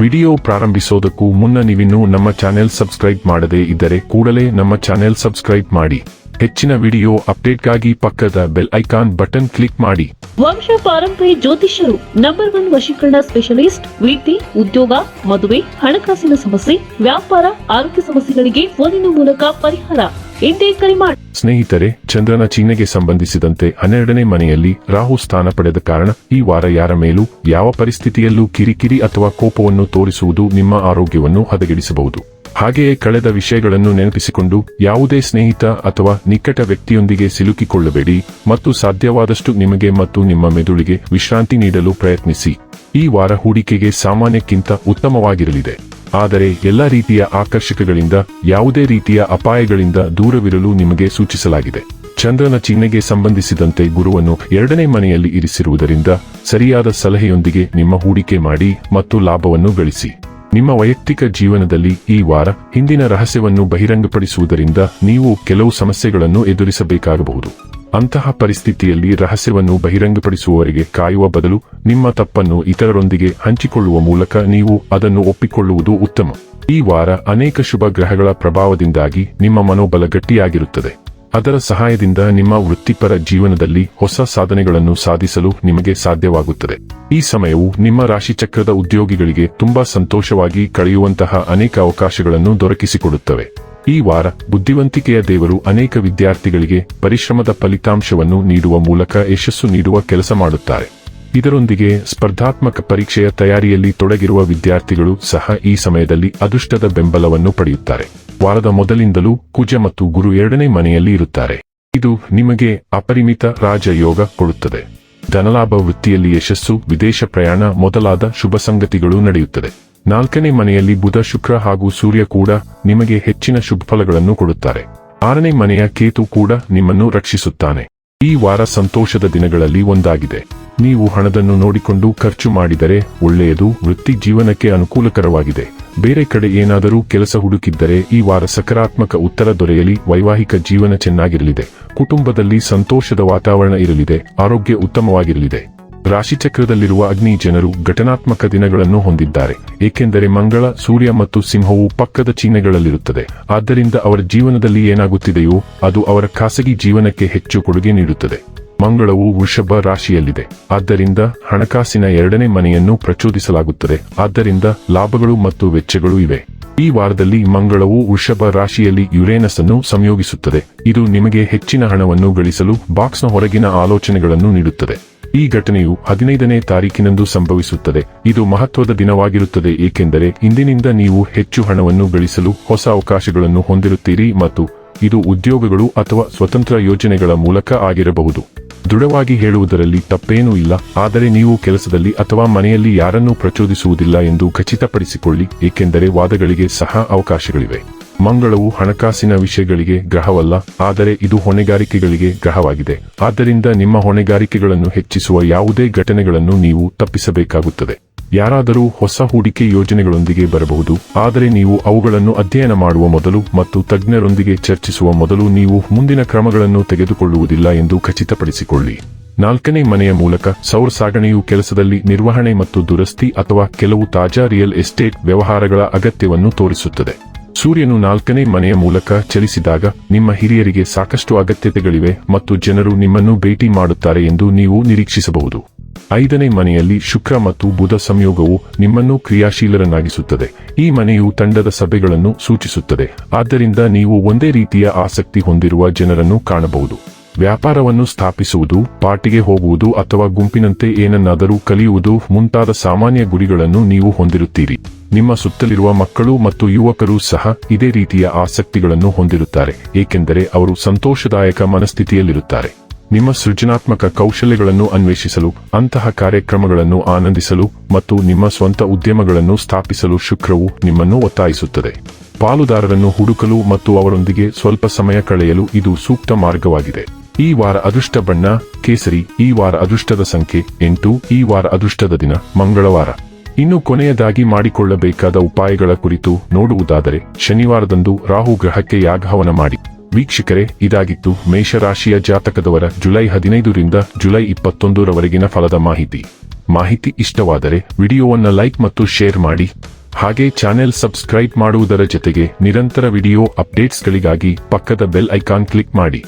Video ಪ್ರಾರಂಭಿಸೋದಕ್ಕೂ ಮುನ್ನ ನೀವಿನ್ನೂ ನಮ್ಮ ಚಾನೆಲ್ ಸಬ್ಸ್ಕ್ರೈಬ್ ಮಾಡದೇ ಇದ್ದರೆ ಕೂಡಲೇ ನಮ್ಮ ಚಾನೆಲ್ ಸಬ್ಸ್ಕ್ರೈಬ್ ಮಾಡಿ. ಹೆಚ್ಚಿನ ವಿಡಿಯೋ ಅಪ್ಡೇಟ್ಗಾಗಿ ಪಕ್ಕದ ಬೆಲ್ ಐಕಾನ್ ಬಟನ್ ಕ್ಲಿಕ್ ಮಾಡಿ. ವಂಶ ಪಾರಂಪರಿ ಜ್ಯೋತಿಷ್ಯರು ನಂಬರ್ ಒನ್ ವಶೀಕರಣ ಸ್ಪೆಷಲಿಸ್ಟ್ ವಿದ್ಯೆ ಉದ್ಯೋಗ ಮದುವೆ ಹಣಕಾಸಿನ ಸಮಸ್ಯೆ ವ್ಯಾಪಾರ ಆರೋಗ್ಯ ಸಮಸ್ಯೆಗಳಿಗೆ ಫೋನಿನ ಮೂಲಕ ಪರಿಹಾರ. ಇಂದೇ ಕರೆ ಮಾಡಿ ಸ್ನೇಹಿತರೆ ಚಂದ್ರನ ಚಿಹ್ನೆಗೆ ಸಂಬಂಧಿಸಿದಂತೆ ಹನ್ನೆರಡನೇ ಮನೆಯಲ್ಲಿ ರಾಹು ಸ್ಥಾನ ಪಡೆದ ಕಾರಣ ಈ ವಾರ ಯಾರ ಮೇಲೂ ಯಾವ ಪರಿಸ್ಥಿತಿಯಲ್ಲೂ ಕಿರಿಕಿರಿ ಅಥವಾ ಕೋಪವನ್ನು ತೋರಿಸುವುದು ನಿಮ್ಮ ಆರೋಗ್ಯವನ್ನು ಹದಗೆಡಿಸಬಹುದು. ಹಾಗೆಯೇ ಕಳೆದ ವಿಷಯಗಳನ್ನು ನೆನಪಿಸಿಕೊಂಡು ಯಾವುದೇ ಸ್ನೇಹಿತ ಅಥವಾ ನಿಕಟ ವ್ಯಕ್ತಿಯೊಂದಿಗೆ ಸಿಲುಕಿಕೊಳ್ಳಬೇಡಿ ಮತ್ತು ಸಾಧ್ಯವಾದಷ್ಟು ನಿಮಗೆ ಮತ್ತು ನಿಮ್ಮ ಮೆದುಳಿಗೆ ವಿಶ್ರಾಂತಿ ನೀಡಲು ಪ್ರಯತ್ನಿಸಿ. ಈ ವಾರ ಹೂಡಿಕೆಗೆ ಸಾಮಾನ್ಯಕ್ಕಿಂತ ಉತ್ತಮವಾಗಿರಲಿದೆ. ಆದರೆ ಎಲ್ಲ ರೀತಿಯ ಆಕರ್ಷಕಗಳಿಂದ, ಯಾವುದೇ ರೀತಿಯ ಅಪಾಯಗಳಿಂದ ದೂರವಿರಲು ನಿಮಗೆ ಸೂಚಿಸಲಾಗಿದೆ. ಚಂದ್ರನ ಚಿಹ್ನೆಗೆ ಸಂಬಂಧಿಸಿದಂತೆ ಗುರುವನ್ನು ಎರಡನೇ ಮನೆಯಲ್ಲಿ ಇರಿಸಿರುವುದರಿಂದ ಸರಿಯಾದ ಸಲಹೆಯೊಂದಿಗೆ ನಿಮ್ಮ ಹೂಡಿಕೆ ಮಾಡಿ ಮತ್ತು ಲಾಭವನ್ನು ಗಳಿಸಿ. ನಿಮ್ಮ ವೈಯಕ್ತಿಕ ಜೀವನದಲ್ಲಿ ಈ ವಾರ ಹಿಂದಿನ ರಹಸ್ಯವನ್ನು ಬಹಿರಂಗಪಡಿಸುವುದರಿಂದ ನೀವು ಕೆಲವು ಸಮಸ್ಯೆಗಳನ್ನು ಎದುರಿಸಬೇಕಾಗಬಹುದು. ಅಂತಹ ಪರಿಸ್ಥಿತಿಯಲ್ಲಿ ರಹಸ್ಯವನ್ನು ಬಹಿರಂಗಪಡಿಸುವವರಿಗೆ ಕಾಯುವ ಬದಲು ನಿಮ್ಮ ತಪ್ಪನ್ನು ಇತರರೊಂದಿಗೆ ಹಂಚಿಕೊಳ್ಳುವ ಮೂಲಕ ನೀವು ಅದನ್ನು ಒಪ್ಪಿಕೊಳ್ಳುವುದು ಉತ್ತಮ. ಈ ವಾರ ಅನೇಕ ಶುಭ ಗ್ರಹಗಳ ಪ್ರಭಾವದಿಂದಾಗಿ ನಿಮ್ಮ ಮನೋಬಲ ಗಟ್ಟಿಯಾಗಿರುತ್ತದೆ. ಅದರ ಸಹಾಯದಿಂದ ನಿಮ್ಮ ವೃತ್ತಿಪರ ಜೀವನದಲ್ಲಿ ಹೊಸ ಸಾಧನೆಗಳನ್ನು ಸಾಧಿಸಲು ನಿಮಗೆ ಸಾಧ್ಯವಾಗುತ್ತದೆ. ಈ ಸಮಯವು ನಿಮ್ಮ ರಾಶಿಚಕ್ರದ ಉದ್ಯೋಗಿಗಳಿಗೆ ತುಂಬಾ ಸಂತೋಷವಾಗಿ ಕಳೆಯುವಂತಹ ಅನೇಕ ಅವಕಾಶಗಳನ್ನು ದೊರಕಿಸಿಕೊಡುತ್ತವೆ. ಈ ವಾರ ಬುದ್ಧಿವಂತಿಕೆಯ ದೇವರು ಅನೇಕ ವಿದ್ಯಾರ್ಥಿಗಳಿಗೆ ಪರಿಶ್ರಮದ ಫಲಿತಾಂಶವನ್ನು ನೀಡುವ ಮೂಲಕ ಯಶಸ್ಸು ನೀಡುವ ಕೆಲಸ ಮಾಡುತ್ತಾರೆ. ಇದರೊಂದಿಗೆ ಸ್ಪರ್ಧಾತ್ಮಕ ಪರೀಕ್ಷೆಯ ತಯಾರಿಯಲ್ಲಿ ತೊಡಗಿರುವ ವಿದ್ಯಾರ್ಥಿಗಳು ಸಹ ಈ ಸಮಯದಲ್ಲಿ ಅದೃಷ್ಟದ ಬೆಂಬಲವನ್ನು ಪಡೆಯುತ್ತಾರೆ. ವಾರದ ಮೊದಲಿಂದಲೂ ಕುಜ ಮತ್ತು ಗುರು ಎರಡನೇ ಮನೆಯಲ್ಲಿ ಇರುತ್ತಾರೆ. ಇದು ನಿಮಗೆ ಅಪರಿಮಿತ ರಾಜಯೋಗ ಕೊಡುತ್ತದೆ. ಧನಲಾಭ ವೃತ್ತಿಯಲ್ಲಿ ಯಶಸ್ಸು, ವಿದೇಶ ಪ್ರಯಾಣ ಮೊದಲಾದ ಶುಭ ಸಂಗತಿಗಳು ನಡೆಯುತ್ತದೆ. ನಾಲ್ಕನೇ ಮನೆಯಲ್ಲಿ ಬುಧ, ಶುಕ್ರ ಹಾಗೂ ಸೂರ್ಯ ಕೂಡ ನಿಮಗೆ ಹೆಚ್ಚಿನ ಶುಭ ಫಲಗಳನ್ನು ಕೊಡುತ್ತಾರೆ. ಆರನೇ ಮನೆಯ ಕೇತು ಕೂಡ ನಿಮ್ಮನ್ನು ರಕ್ಷಿಸುತ್ತಾನೆ. ಈ ವಾರ ಸಂತೋಷದ ದಿನಗಳಲ್ಲಿ ಒಂದಾಗಿದೆ. ನೀವು ಹಣದನ್ನು ನೋಡಿಕೊಂಡು ಖರ್ಚು ಮಾಡಿದರೆ ಒಳ್ಳೆಯದು, ವೃತ್ತಿ ಜೀವನಕ್ಕೆ ಅನುಕೂಲಕರವಾಗಿದೆ. ಬೇರೆ ಕಡೆ ಏನಾದರೂ ಕೆಲಸ ಹುಡುಕಿದ್ದರೆ ಈ ವಾರ ಸಕಾರಾತ್ಮಕ ಉತ್ತರ ದೊರೆಯಲಿ, ವೈವಾಹಿಕ ಜೀವನ ಚೆನ್ನಾಗಿರಲಿದೆ. ಕುಟುಂಬದಲ್ಲಿ ಸಂತೋಷದ ವಾತಾವರಣ ಇರಲಿದೆ, ಆರೋಗ್ಯ ಉತ್ತಮವಾಗಿರಲಿದೆ. ರಾಶಿಚಕ್ರದಲ್ಲಿರುವ ಅಗ್ನಿ ಜನರು ಘಟನಾತ್ಮಕ ದಿನಗಳನ್ನು ಹೊಂದಿದ್ದಾರೆ, ಏಕೆಂದರೆ ಮಂಗಳ, ಸೂರ್ಯ ಮತ್ತು ಸಿಂಹವು ಪಕ್ಕದ ಚಿಹ್ನೆಗಳಲ್ಲಿರುತ್ತದೆ ಆದ್ದರಿಂದ ಅವರ ಜೀವನದಲ್ಲಿ ಏನಾಗುತ್ತಿದೆಯೋ, ಅದು ಅವರ ಖಾಸಗಿ ಜೀವನಕ್ಕೆ ಹೆಚ್ಚು ಕೊಡುಗೆ ನೀಡುತ್ತದೆ. ಮಂಗಳವು ವೃಷಭ ರಾಶಿಯಲ್ಲಿದೆ. ಆದ್ದರಿಂದ ಹಣಕಾಸಿನ ಎರಡನೇ ಮನೆಯನ್ನು ಪ್ರಚೋದಿಸಲಾಗುತ್ತದೆ. ಆದ್ದರಿಂದ ಲಾಭಗಳು ಮತ್ತು ವೆಚ್ಚಗಳು ಇವೆ. ಈ ವಾರದಲ್ಲಿ ಮಂಗಳವು ವೃಷಭ ರಾಶಿಯಲ್ಲಿ ಯುರೇನಸ್ ಅನ್ನು ಸಂಯೋಗಿಸುತ್ತದೆ. ಇದು ನಿಮಗೆ ಹೆಚ್ಚಿನ ಹಣವನ್ನು ಗಳಿಸಲು ಬಾಕ್ಸ್ನ ಹೊರಗಿನ ಆಲೋಚನೆಗಳನ್ನು ನೀಡುತ್ತದೆ. ಈ ಘಟನೆಯು ಹದಿನೈದನೇ ತಾರೀಕಿನಂದು ಸಂಭವಿಸುತ್ತದೆ. ಇದು ಮಹತ್ವದ ದಿನವಾಗಿರುತ್ತದೆ, ಏಕೆಂದರೆ ಇಂದಿನಿಂದ ನೀವು ಹೆಚ್ಚು ಹಣವನ್ನು ಗಳಿಸಲು ಹೊಸ ಅವಕಾಶಗಳನ್ನು ಹೊಂದಿರುತ್ತೀರಿ ಮತ್ತು ಇದು ಉದ್ಯೋಗಗಳು ಅಥವಾ ಸ್ವತಂತ್ರ ಯೋಜನೆಗಳ ಮೂಲಕ ಆಗಿರಬಹುದು. ದೃಢವಾಗಿ ಹೇಳುವುದರಲ್ಲಿ ತಪ್ಪೇನೂ ಇಲ್ಲ, ಆದರೆ ನೀವು ಕೆಲಸದಲ್ಲಿ ಅಥವಾ ಮನೆಯಲ್ಲಿ ಯಾರನ್ನೂ ಪ್ರಚೋದಿಸುವುದಿಲ್ಲ ಎಂದು ಖಚಿತಪಡಿಸಿಕೊಳ್ಳಿ, ಏಕೆಂದರೆ ವಾದಗಳಿಗೆ ಸಹ ಅವಕಾಶಗಳಿವೆ. ಮಂಗಳವು ಹಣಕಾಸಿನ ವಿಷಯಗಳಿಗೆ ಗ್ರಹವಲ್ಲ, ಆದರೆ ಇದು ಹೊಣೆಗಾರಿಕೆಗಳಿಗೆ ಗ್ರಹವಾಗಿದೆ. ಆದ್ದರಿಂದ ನಿಮ್ಮ ಹೊಣೆಗಾರಿಕೆಗಳನ್ನು ಹೆಚ್ಚಿಸುವ ಯಾವುದೇ ಘಟನೆಗಳನ್ನು ನೀವು ತಪ್ಪಿಸಬೇಕಾಗುತ್ತದೆ. ಯಾರಾದರೂ ಹೊಸ ಹೂಡಿಕೆ ಯೋಜನೆಗಳೊಂದಿಗೆ ಬರಬಹುದು, ಆದರೆ ನೀವು ಅವುಗಳನ್ನು ಅಧ್ಯಯನ ಮಾಡುವ ಮೊದಲು ಮತ್ತು ತಜ್ಞರೊಂದಿಗೆ ಚರ್ಚಿಸುವ ಮೊದಲು ನೀವು ಮುಂದಿನ ಕ್ರಮಗಳನ್ನು ತೆಗೆದುಕೊಳ್ಳುವುದಿಲ್ಲ ಎಂದು ಖಚಿತಪಡಿಸಿಕೊಳ್ಳಿ. ನಾಲ್ಕನೇ ಮನೆಯ ಮೂಲಕ ಸೌರ ಸಾಗಣೆಯು ಕೆಲಸದಲ್ಲಿ ನಿರ್ವಹಣೆ ಮತ್ತು ದುರಸ್ತಿ ಅಥವಾ ಕೆಲವು ತಾಜಾ ರಿಯಲ್ ಎಸ್ಟೇಟ್ ವ್ಯವಹಾರಗಳ ಅಗತ್ಯವನ್ನು ತೋರಿಸುತ್ತದೆ. ಸೂರ್ಯನು ನಾಲ್ಕನೇ ಮನೆಯ ಮೂಲಕ ಚಲಿಸಿದಾಗ, ನಿಮ್ಮ ಹಿರಿಯರಿಗೆ ಸಾಕಷ್ಟು ಅಗತ್ಯತೆಗಳಿವೆ ಮತ್ತು ಜನರು ನಿಮ್ಮನ್ನು ಭೇಟಿ ಮಾಡುತ್ತಾರೆ ಎಂದು ನೀವು ನಿರೀಕ್ಷಿಸಬಹುದು. ಐದನೇ ಮನೆಯಲ್ಲಿ ಶುಕ್ರ ಮತ್ತು ಬುಧ ಸಂಯೋಗವು ನಿಮ್ಮನ್ನು ಕ್ರಿಯಾಶೀಲರನ್ನಾಗಿಸುತ್ತದೆ. ಈ ಮನೆಯು ತಂಡದ ಸಭೆಗಳನ್ನು ಸೂಚಿಸುತ್ತದೆ. ಆದ್ದರಿಂದ ನೀವು ಒಂದೇ ರೀತಿಯ ಆಸಕ್ತಿ ಹೊಂದಿರುವ ಜನರನ್ನು ಕಾಣಬಹುದು. ವ್ಯಾಪಾರವನ್ನು ಸ್ಥಾಪಿಸುವುದು, ಪಾರ್ಟಿಗೆ ಹೋಗುವುದು ಅಥವಾ ಗುಂಪಿನಂತೆ ಏನನ್ನಾದರೂ ಕಲಿಯುವುದು ಮುಂತಾದ ಸಾಮಾನ್ಯ ಗುರಿಗಳನ್ನು ನೀವು ಹೊಂದಿರುತ್ತೀರಿ. ನಿಮ್ಮ ಸುತ್ತಲಿರುವ ಮಕ್ಕಳು ಮತ್ತು ಯುವಕರು ಸಹ ಇದೇ ರೀತಿಯ ಆಸಕ್ತಿಗಳನ್ನು ಹೊಂದಿರುತ್ತಾರೆ, ಏಕೆಂದರೆ ಅವರು ಸಂತೋಷದಾಯಕ ಮನಸ್ಥಿತಿಯಲ್ಲಿರುತ್ತಾರೆ. ನಿಮ್ಮ ಸೃಜನಾತ್ಮಕ ಕೌಶಲ್ಯಗಳನ್ನು ಅನ್ವೇಷಿಸಲು, ಅಂತಹ ಕಾರ್ಯಕ್ರಮಗಳನ್ನು ಆನಂದಿಸಲು ಮತ್ತು ನಿಮ್ಮ ಸ್ವಂತ ಉದ್ಯಮಗಳನ್ನು ಸ್ಥಾಪಿಸಲು ಶುಕ್ರವು ನಿಮ್ಮನ್ನು ಒತ್ತಾಯಿಸುತ್ತದೆ. ಪಾಲುದಾರರನ್ನು ಹುಡುಕಲು ಮತ್ತು ಅವರೊಂದಿಗೆ ಸ್ವಲ್ಪ ಸಮಯ ಕಳೆಯಲು ಇದು ಸೂಕ್ತ ಮಾರ್ಗವಾಗಿದೆ. ಈ ವಾರ ಅದೃಷ್ಟ ಬಣ್ಣ, ಕೇಸರಿ, ಈ ವಾರ ಅದೃಷ್ಟದ ಸಂಖ್ಯೆ ಎಂಟು, ಈ ವಾರ ಅದೃಷ್ಟದ ದಿನ, ಮಂಗಳವಾರ. ಇನ್ನು ಕೊನೆಯದಾಗಿ ಮಾಡಿಕೊಳ್ಳಬೇಕಾದ ಉಪಾಯಗಳ ಕುರಿತು ನೋಡುವುದಾದರೆ, ಶನಿವಾರದಂದು ರಾಹು ಗ್ರಹಕ್ಕೆ ಯಾಗಹವನ ಮಾಡಿ. ವೀಕ್ಷಕರೇ, ಇದಾಗಿತ್ತು ಮೇಷರಾಶಿಯ ಜಾತಕದವರ ಜುಲೈ ಹದಿನೈದರಿಂದ ಜುಲೈ ಇಪ್ಪತ್ತೊಂದರವರೆಗಿನ ಫಲದ ಮಾಹಿತಿ. ಮಾಹಿತಿ ಇಷ್ಟವಾದರೆ ವಿಡಿಯೋವನ್ನು ಲೈಕ್ ಮತ್ತು ಶೇರ್ ಮಾಡಿ. ಹಾಗೆ ಚಾನೆಲ್ ಸಬ್ಸ್ಕ್ರೈಬ್ ಮಾಡುವುದರ ಜೊತೆಗೆ ನಿರಂತರ ವಿಡಿಯೋ ಅಪ್ಡೇಟ್ಸ್ಗಳಿಗಾಗಿ ಪಕ್ಕದ ಬೆಲ್ ಐಕಾನ್ ಕ್ಲಿಕ್ ಮಾಡಿ.